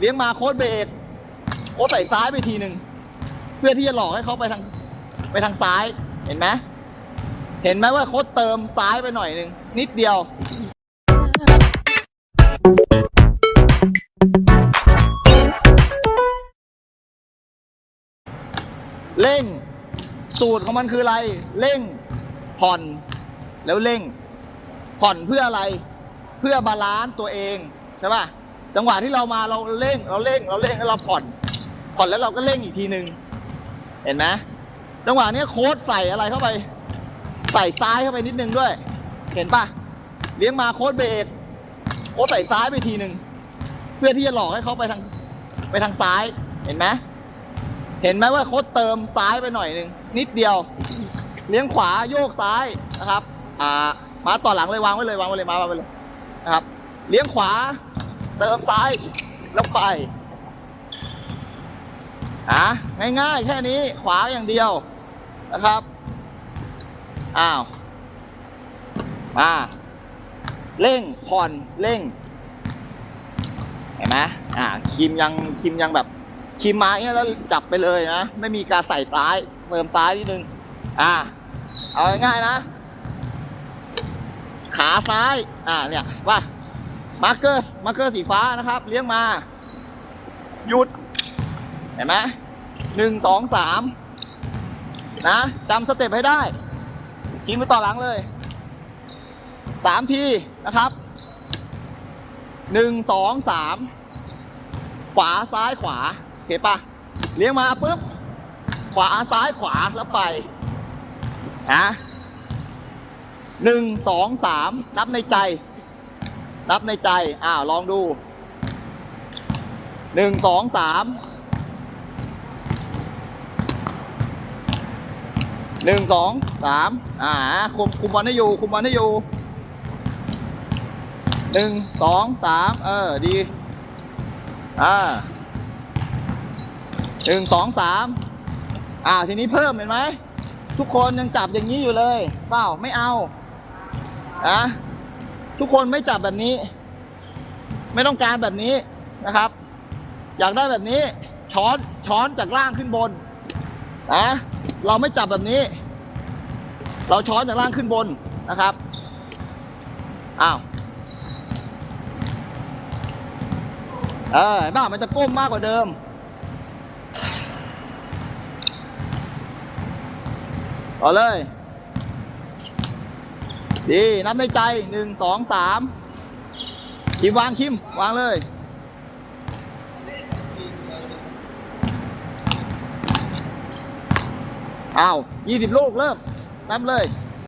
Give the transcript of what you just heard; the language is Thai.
เลี้ยงมาโค้ดเบรกโค้ดใส่ซ้ายไปทีหนึ่งเพื่อที่จะหลอกให้เขาไปทาง ไปทางซ้ายเห็นไหมเห็นไหมว่าโค้ดเติมซ้ายไปหน่อยหนึ่งนิดเดียวเร่ง สูตรของมันคืออะไร เร่ง ผ่อน แล้วเร่ง ผ่อนเพื่ออะไร เพื่อบาลานซ์ตัวเอง ใช่ป่ะ จังหวะที่เรามาเราเร่ง เราเร่ง เราเร่งแล้วเราผ่อน ผ่อนแล้วเราก็เร่งอีกทีหนึ่งเห็นไหมจังหวะนี้โค้ดใส่อะไรเข้าไป ใส่ซ้ายเข้าไปนิดนึงด้วย เห็นปะเลี้ยงมาโค้ดเบรกโค้ดใส่ซ้ายไปทีหนึ่งเพื่อที่จะหลอกให้เขาไปทาง ไปทางซ้าย เห็นไหมเห็นไหมว่าโค้ดเติมซ้ายไปหน่อยหนึ่งนิดเดียว เลี้ยงขวาโยกซ้ายนะครับ อ่า มาต่อหลังเลยวางไว้เลยวางไว้เลยมาวางไว้เลยนะครับ เลี้ยงขวา เติมซ้ายแล้วไปอะง่ายๆ แค่นี้ขวาอย่างเดียวนะครับอ้าวมาเร่งผ่อนเร่งเห็นไหมอ่าคิมยังคิมยังแบบคิมมาอย่างเงี้ยแล้วจับไปเลยนะไม่มีการใส่ซ้ายเติมซ้ายนิดนึงอ่าเอาง่ายๆนะ ขาซ้าย อ่าเนี่ยว่า มาร์เกอร์มาร์เกอร์สีฟ้านะครับ เลี้ยงมา หยุด เห็นไหมหนึ่งสองสามนะจำสเต็ปให้ได้ชี้มือต่อหลังเลยสามทีนะครับหนึ่งสองสามขวาซ้ายขวาโอเคปะเลี้ยงมาปุ๊บขวาซ้ายขวาแล้วไปนะหนึ่งสองสามนับในใจ นับในใจอ้าวลองดูหนึ่งสองสามหนึ่งสองสามอ่า คุมคุมบอลให้อยู่ คุมบอลให้อยู่หนึ่งสองสามเออ ดี อ่าหนึ่งสองสามอ่า ทีนี้เพิ่มเห็นไหม ทุกคนยังจับอย่างนี้อยู่เลย เปล่า ไม่เอา อะ ทุกคนไม่จับแบบนี้ ไม่ต้องการแบบนี้นะครับ อยากได้แบบนี้ ช้อนช้อนจากล่างขึ้นบนนะเราไม่จับแบบนี้ เราช้อนจากล่างขึ้นบนนะครับอ้าวเออเห็นป่ะมันจะก้มมากกว่าเดิมต่อเลย ดีนับในใจหนึ่งสองสามคิมวางคิมวางเลย อ้าวยี่สิบลูกเริ่มนับเลย